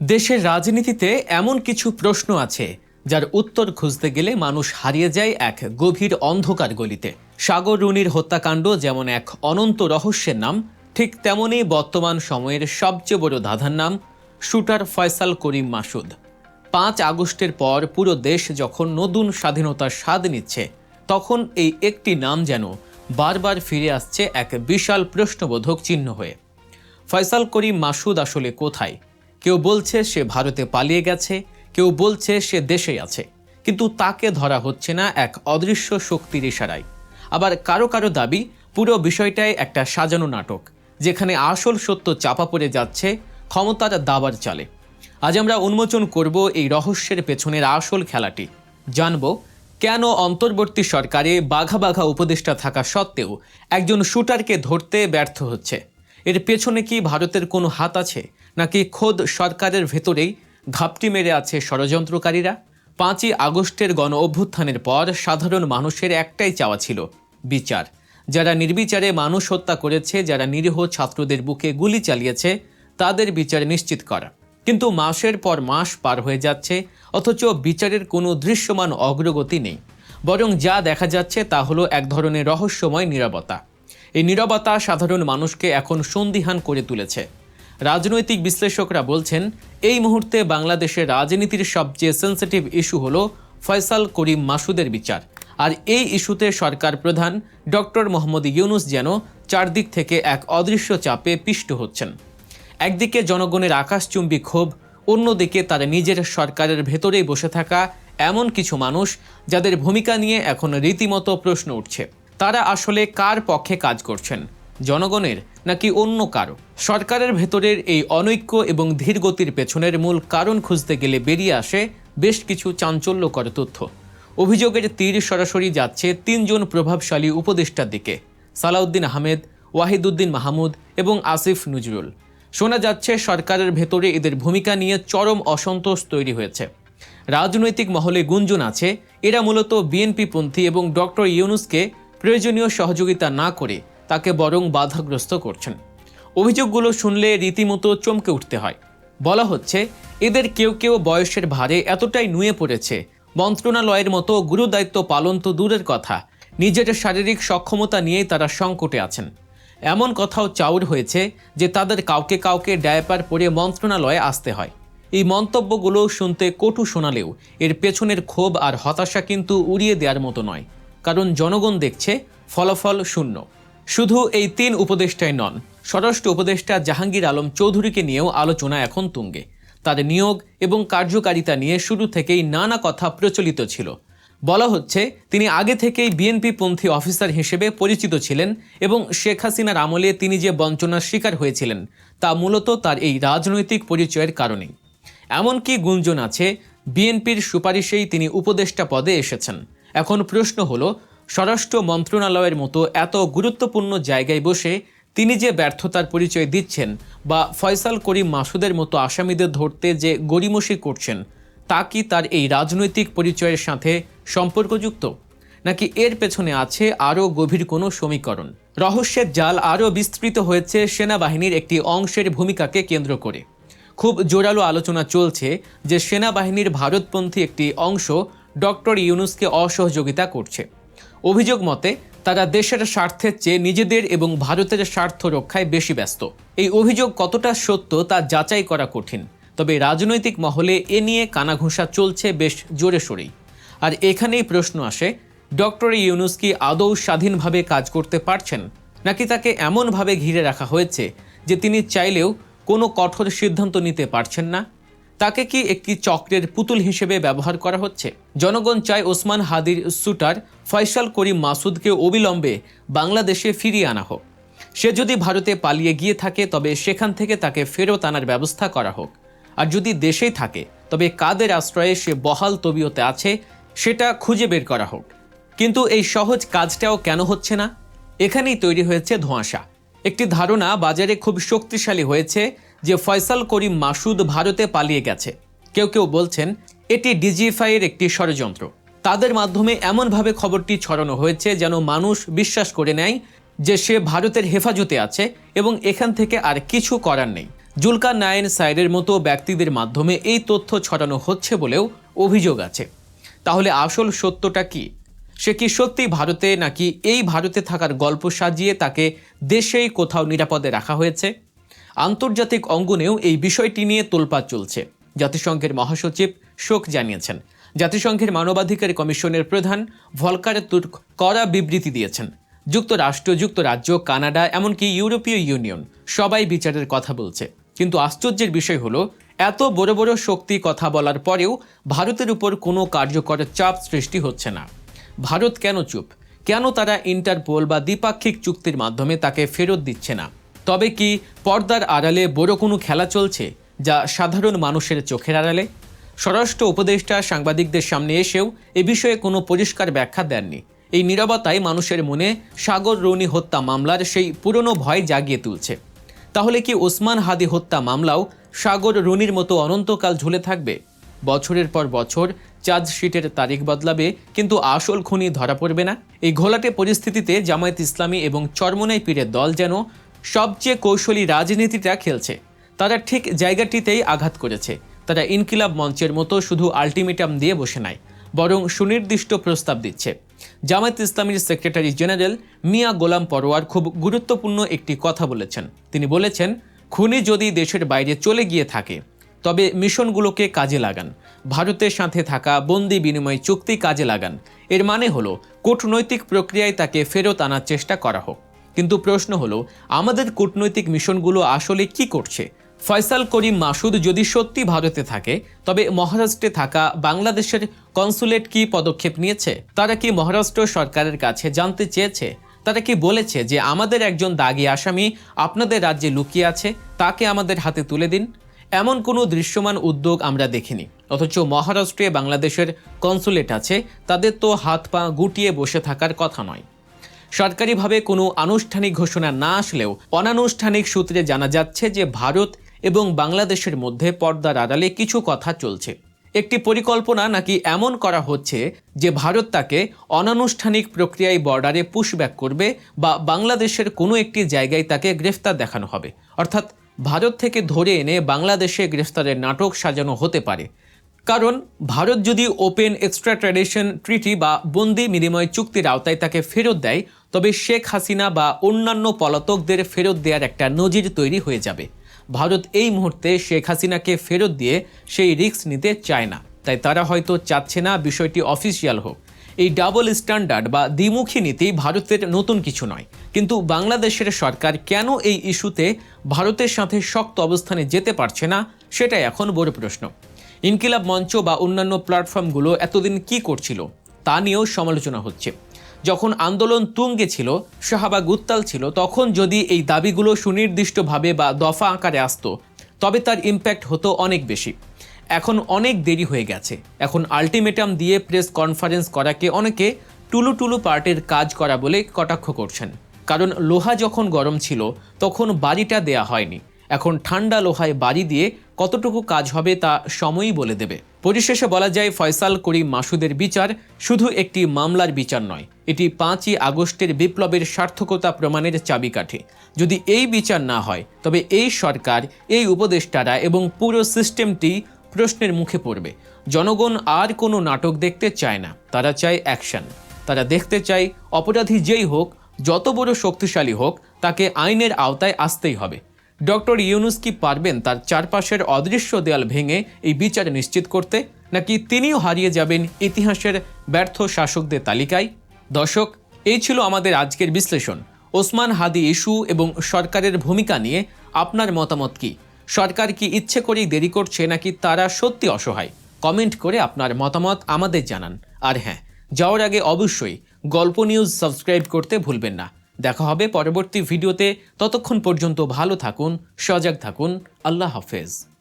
দেশের রাজনীতিতে এমন কিছু প্রশ্ন আছে, যার উত্তর খুঁজতে গেলে মানুষ হারিয়ে যায় এক গভীর অন্ধকার গলিতে। সাগর রুনির হত্যাকাণ্ড যেমন এক অনন্ত রহস্যের নাম, ঠিক তেমনই বর্তমান সময়ের সবচেয়ে বড় ধাঁধার নাম, শুটার ফয়সাল করিম মাসুদ। পাঁচ আগস্টের পর পুরো দেশ যখন নতুন স্বাধীনতার স্বাদ নিচ্ছে, তখন এই একটি নাম যেন বারবার ফিরে আসছে এক বিশাল প্রশ্নবোধক চিহ্ন হয়ে। ফয়সাল করিম মাসুদ আসলে কোথায়? কেউ বলছে সে ভারতে পালিয়ে গেছে, কেউ বলছে সে দেশে আছে। কিন্তু তাকে ধরা হচ্ছে না এক অদৃশ্য শক্তির ইশারায়। আবার কারও কারও দাবি, পুরো বিষয়টাই একটা সাজানো নাটক, যেখানে আসল সত্য চাপা পড়ে যাচ্ছে, ক্ষমতার দাবার চালে। আজ আমরা উন্মোচন করব এই রহস্যের পেছনের আসল খেলাটি। জানব, কেন অন্তর্বর্তী সরকারে বাঘা বাঘা উপদেষ্টা থাকা সত্ত্বেও একজন শুটারকে ধরতে ব্যর্থ হচ্ছে? এর পেছনে কি ভারতের কোনো হাত আছে? নাকি খোদ সরকারের ভেতরেই ঘাপটি মেরে আছে ষড়যন্ত্রকারীরা? পাঁচই আগস্টের গণ অভ্যুত্থানের পর সাধারণ মানুষের একটাই চাওয়া ছিল, বিচার। যারা নির্বিচারে মানুষ হত্যা করেছে, যারা নিরীহ ছাত্রদের বুকে গুলি চালিয়েছে, তাদের বিচার নিশ্চিত করা। কিন্তু মাসের পর মাস পার হয়ে যাচ্ছে, অথচ বিচারের কোনো দৃশ্যমান অগ্রগতি নেই। বরং যা দেখা যাচ্ছে তা হলো এক ধরনের রহস্যময় নীরবতা। এই নীরবতা সাধারণ মানুষকে এখন সন্দিহান করে তুলেছে। রাজনৈতিক বিশ্লেষকরা বলছেন, এই মুহূর্তে বাংলাদেশের রাজনীতির সবচেয়ে সেন্সিটিভ ইস্যু হল ফয়সাল করিম মাসুদের বিচার। আর এই ইস্যুতে সরকার প্রধান ডক্টর মোহাম্মদ ইউনুস যেন চারদিক থেকে এক অদৃশ্য চাপে পিষ্ট হচ্ছেন। একদিকে জনগণের আকাশচুম্বী ক্ষোভ, অন্যদিকে তার নিজের সরকারের ভেতরেই বসে থাকা এমন কিছু মানুষ যাদের ভূমিকা নিয়ে এখন রীতিমতো প্রশ্ন উঠছে। তারা আসলে কার পক্ষে কাজ করছেন? জনগণের নাকি অন্য কারও? সরকারের ভেতরের এই অনৈক্য এবং ধীরগতির পেছনের মূল কারণ খুঁজতে গেলে বেরিয়ে আসে বেশ কিছু চাঞ্চল্যকর তথ্য। অভিযোগের তীর সরাসরি যাচ্ছে তিনজন প্রভাবশালী উপদেষ্টার দিকে। সালাউদ্দিন আহমেদ, ওয়াহিদুদ্দিন মাহমুদ এবং আসিফ নজরুল। শোনা যাচ্ছে সরকারের ভেতরে এদের ভূমিকা নিয়ে চরম অসন্তোষ তৈরি হয়েছে। রাজনৈতিক মহলে গুঞ্জন আছে, এরা মূলত বিএনপিপন্থী এবং ডক্টর ইউনুসকে প্রয়োজনীয় সহযোগিতা না করে তাকে বরং বাধাগ্রস্ত করছেন। অভিযোগগুলো শুনলে রীতিমতো চমকে উঠতে হয়। বলা হচ্ছে, এদের কেউ কেউ বয়সের ভারে এতটাই নুয়ে পড়েছে। মন্ত্রণালয়ের মতো গুরুদায়িত্ব পালন তো দূরের কথা। নিজের শারীরিক সক্ষমতা নিয়েই তারা সংকটে আছেন। এমন কথাও চাউর হয়েছে যে তাদের কাউকে কাউকে ডায়াপার পরে মন্ত্রণালয়ে আসতে হয়। এই মন্তব্যগুলো শুনতে কটু শোনালেও এর পেছনের ক্ষোভ আর হতাশা কিন্তু উড়িয়ে দেওয়ার মতো নয়। কারণ জনগণ দেখছে ফলাফল শূন্য। শুধু এই তিন উপদেষ্টাই নন, স্বরাষ্ট্র উপদেষ্টা জাহাঙ্গীর আলম চৌধুরীকে নিয়েও আলোচনা এখন তুঙ্গে। তার নিয়োগ এবং কার্যকারিতা নিয়ে শুরু থেকেই নানা কথা প্রচলিত ছিল। বলা হচ্ছে, তিনি আগে থেকেই বিএনপি পন্থী অফিসার হিসেবে পরিচিত ছিলেন এবং শেখ হাসিনার আমলে তিনি যে বঞ্চনার শিকার হয়েছিলেন, তা মূলত তার এই রাজনৈতিক পরিচয়ের কারণেই। এমনকি গুঞ্জন আছে, বিএনপির সুপারিশেই তিনি উপদেষ্টা পদে এসেছেন। এখন প্রশ্ন হলো স্বরাষ্ট্র মন্ত্রণালয়ের মতো এত গুরুত্বপূর্ণ জায়গায় বসে তিনি যে ব্যর্থতার পরিচয় দিচ্ছেন বা ফয়সাল করিম মাসুদের মতো আসামিদের ধরতে যে গড়িমসি করছেন, তা কি তার এই রাজনৈতিক পরিচয়ের সাথে সম্পর্কযুক্ত? নাকি এর পেছনে আছে আরও গভীর কোনো সমীকরণ? রহস্যের জাল আরও বিস্তৃত হয়েছে সেনাবাহিনীর একটি অংশের ভূমিকাকে কেন্দ্র করে। খুব জোরালো আলোচনা চলছে যে সেনাবাহিনীর ভারতপন্থী একটি অংশ ডক্টর ইউনুসকে অসহযোগিতা করছে। অভিযোগ মতে, তারা দেশের স্বার্থের চেয়ে নিজেদের এবং ভারতের স্বার্থ রক্ষায় বেশি ব্যস্ত। এই অভিযোগ কতটা সত্য তা যাচাই করা কঠিন। তবে রাজনৈতিক মহলে এ নিয়ে কানাঘুষা চলছে বেশ জোরে সোরেই। আর এখানেই প্রশ্ন আসে, ডক্টর ইউনুস কি আদৌ স্বাধীনভাবে কাজ করতে পারছেন? নাকি তাকে এমনভাবে ঘিরে রাখা হয়েছে যে তিনি চাইলেও কোনো কঠোর সিদ্ধান্ত নিতে পারছেন না? তাকে কি একটি চক্রের পুতুল হিসেবে ব্যবহার করা হচ্ছে? জনগণ চায় ওসমান হাদির সুটার ফয়সাল করিম মাসুদকে অবিলম্বে বাংলাদেশে ফিরিয়ে আনা হোক। সে যদি ভারতে পালিয়ে গিয়ে থাকে, তবে সেখান থেকে তাকে ফেরত আনার ব্যবস্থা করা হোক। আর যদি দেশেই থাকে, তবে কাদের আশ্রয়ে সে বহাল তবিয়তে আছে, সেটা খুঁজে বের করা হোক। কিন্তু এই সহজ কাজটাও কেন হচ্ছে না? এখানেই তৈরি হয়েছে ধোঁয়াশা। একটি ধারণা বাজারে খুব শক্তিশালী হয়েছে যে ফয়সাল করিম মাসুদ ভারতে পালিয়ে গেছে। কেউ কেউ বলছেন, এটি ডিজিফাইয়ের একটি ষড়যন্ত্র। তাদের মাধ্যমে এমনভাবে খবরটি ছড়ানো হয়েছে যেন মানুষ বিশ্বাস করে নেয় যে সে ভারতের হেফাজতে আছে এবং এখান থেকে আর কিছু করার নেই। জুলকার নায়েন সাইডের মতো ব্যক্তিদের মাধ্যমে এই তথ্য ছড়ানো হচ্ছে বলেও অভিযোগ আছে। তাহলে আসল সত্যটা কি? সে কি সত্যি ভারতে নাকি এই ভারতে থাকার গল্প সাজিয়ে তাকে দেশেই কোথাও নিরাপদে রাখা হয়েছে? আন্তর্জাতিক অঙ্গনেও এই বিষয়টি নিয়ে তোলপাড় চলছে। জাতিসংঘের মহাসচিব শোক জানিয়েছেন। জাতিসংঘের মানবাধিকার কমিশনের প্রধান ভলকার তুর্ক কড়া বিবৃতি দিয়েছেন। যুক্তরাষ্ট্র, যুক্তরাজ্য, কানাডা, এমনকি ইউরোপীয় ইউনিয়ন সবাই বিচারের কথা বলছে। কিন্তু আশ্চর্যের বিষয় হলো, এত বড় বড় শক্তি কথা বলার পরেও ভারতের উপর কোনো কার্যকর চাপ সৃষ্টি হচ্ছে না। ভারত কেন চুপ? কেন তারা ইন্টারপোল বা দ্বিপাক্ষিক চুক্তির মাধ্যমে তাকে ফেরত দিচ্ছে না? তবে কি পর্দার আড়ালে বড় কোনো খেলা চলছে যা সাধারণ মানুষের চোখের আড়ালে? স্বরাষ্ট্র উপদেষ্টা সাংবাদিকদের সামনে এসেও এ বিষয়ে কোনো পরিষ্কার ব্যাখ্যা দেননি। এই নীরবতাই মানুষের মনে সাগর রৌনি হত্যা মামলার সেই পুরনো ভয় জাগিয়ে তুলছে। তাহলে কি ওসমান হাদি হত্যা মামলাও সাগর রুনির মতো অনন্তকাল ঝুলে থাকবে? বছরের পর বছর চার্জশিটের তারিখ বদলাবে, কিন্তু আসল খুনি ধরা পড়বে না? এই ঘোলাটে পরিস্থিতিতে জামায়াত ইসলামী এবং চরমনাই পীরের দল যেন সবচেয়ে কৌশলী রাজনীতিটা খেলছে। তারা ঠিক জায়গাটিতেই আঘাত করেছে। তারা ইনকিলাব মঞ্চের মতো শুধু আলটিমেটাম দিয়ে বসে নাই, বরং সুনির্দিষ্ট প্রস্তাব দিচ্ছে। জামায়াত ইসলামীর সেক্রেটারি জেনারেল মিয়া গোলাম পরোয়ার খুব গুরুত্বপূর্ণ একটি কথা বলেছেন। তিনি বলেছেন, খুনি যদি দেশের বাইরে চলে গিয়ে থাকে, তবে মিশনগুলোকে কাজে লাগান। ভারতের সাথে থাকা বন্দি বিনিময় চুক্তি কাজে লাগান। এর মানে হলো, কূটনৈতিক প্রক্রিয়ায় তাকে ফেরত আনার চেষ্টা করা হোক। কিন্তু প্রশ্ন হলো, আমাদের কূটনৈতিক মিশনগুলো আসলে কি করছে? ফয়সাল করিম মাসুদ যদি সত্যি ভারতে থাকে, তবে মহারাষ্ট্রে থাকা বাংলাদেশের কনসুলেট কি পদক্ষেপ নিয়েছে? তারা কি মহারাষ্ট্র সরকারের কাছে জানতে চেয়েছে? তারা কি বলেছে যে আমাদের একজন দাগি আসামি আপনাদের রাজ্যে লুকিয়ে আছে, তাকে আমাদের হাতে তুলে দিন? এমন কোনো দৃশ্যমান উদ্যোগ আমরা দেখিনি। অথচ মহারাষ্ট্রে বাংলাদেশের কনসুলেট আছে, তাদের তো হাত পা গুটিয়ে বসে থাকার কথা নয়। সরকারিভাবে কোনো আনুষ্ঠানিক ঘোষণা না আসলেও অনানুষ্ঠানিক সূত্রে জানা যাচ্ছে যে ভারত এবং বাংলাদেশের মধ্যে পর্দার আড়ালে কিছু কথা চলছে। একটি পরিকল্পনা নাকি এমন করা হচ্ছে যে ভারত তাকে অনানুষ্ঠানিক প্রক্রিয়ায় বর্ডারে পুশব্যাক করবে বা বাংলাদেশের কোনো একটি জায়গায় তাকে গ্রেফতার দেখানো হবে। অর্থাৎ ভারত থেকে ধরে এনে বাংলাদেশে গ্রেফতারের নাটক সাজানো হতে পারে। কারণ ভারত যদি ওপেন এক্সট্রা ট্র্যাডিশন ট্রিটি বা বন্দি বিনিময় চুক্তির আওতায় তাকে ফেরত দেয়, তবে শেখ হাসিনা বা অন্যান্য পলাতকদের ফেরত দেওয়ার একটা নজির তৈরি হয়ে যাবে। ভারত এই মুহূর্তে শেখ হাসিনাকে ফেরত দিয়ে সেই রিস্ক নিতে চায় না। তাই তারা হয়তো চাচ্ছে না বিষয়টি অফিসিয়াল হোক। এই ডাবল স্ট্যান্ডার্ড বা দ্বিমুখী নীতি ভারতের নতুন কিছু নয়। কিন্তু বাংলাদেশের সরকার কেন এই ইস্যুতে ভারতের সাথে শক্ত অবস্থানে যেতে পারছে না, সেটাই এখন বড় প্রশ্ন। ইনকিলাব মঞ্চ বা অন্যান্য প্ল্যাটফর্মগুলো এতদিন কি করছিল তা নিয়েও সমালোচনা হচ্ছে। যখন আন্দোলন তুঙ্গে ছিল, শাহাবাগ উত্তাল ছিল, তখন যদি এই দাবিগুলো সুনির্দিষ্টভাবে বা দফা আকারে আসতো, তবে তার ইম্প্যাক্ট হতো অনেক বেশি। এখন অনেক দেরি হয়ে গেছে। এখন আলটিমেটাম দিয়ে প্রেস কনফারেন্স করাকে অনেকে টুলু টুলু পার্টের কাজ করা বলে কটাক্ষ করছেন। কারণ লোহা যখন গরম ছিল, তখন বাড়িটা দেয়া হয়নি। এখন ঠান্ডা লোহায় বাড়ি দিয়ে কতটুকু কাজ হবে তা সময়ই বলে দেবে। পরিশেষে বলা যায়, ফয়সাল করিম মাসুদের বিচার শুধু একটি মামলার বিচার নয়, এটি পাঁচই আগস্টের বিপ্লবের সার্থকতা প্রমাণের চাবিকাঠি। যদি এই বিচার না হয়, তবে এই সরকার, এই উপদেষ্টারা এবং পুরো সিস্টেমটি প্রশ্নের মুখে পড়বে। জনগণ আর কোনো নাটক দেখতে চায় না, তারা চায় অ্যাকশন। তারা দেখতে চায়, অপরাধী যেই হোক, যত বড় শক্তিশালী হোক, তাকে আইনের আওতায় আসতেই হবে। ডক্টর ইউনুস কি পারবেন তার চারপাশের অদৃশ্য দেয়াল ভেঙে এই বিচার নিশ্চিত করতে, নাকি তিনিও হারিয়ে যাবেন ইতিহাসের ব্যর্থ শাসকদের তালিকায়? দর্শক, এই ছিল আমাদের আজকের বিশ্লেষণ। ওসমান হাদি ইস্যু এবং সরকারের ভূমিকা নিয়ে আপনার মতামত কি? সরকার কি ইচ্ছে করেই দেরি করছে, নাকি তারা সত্যি অসহায়? কমেন্ট করে আপনার মতামত আমাদের জানান। আর হ্যাঁ যাওয়ার আগে অবশ্যই গল্প নিউজ সাবস্ক্রাইব করতে ভুলবেন না। দেখা হবে পরবর্তী ভিডিওতে। ততক্ষণ পর্যন্ত ভালো থাকুন সজাগ থাকুন। আল্লাহ হাফেজ।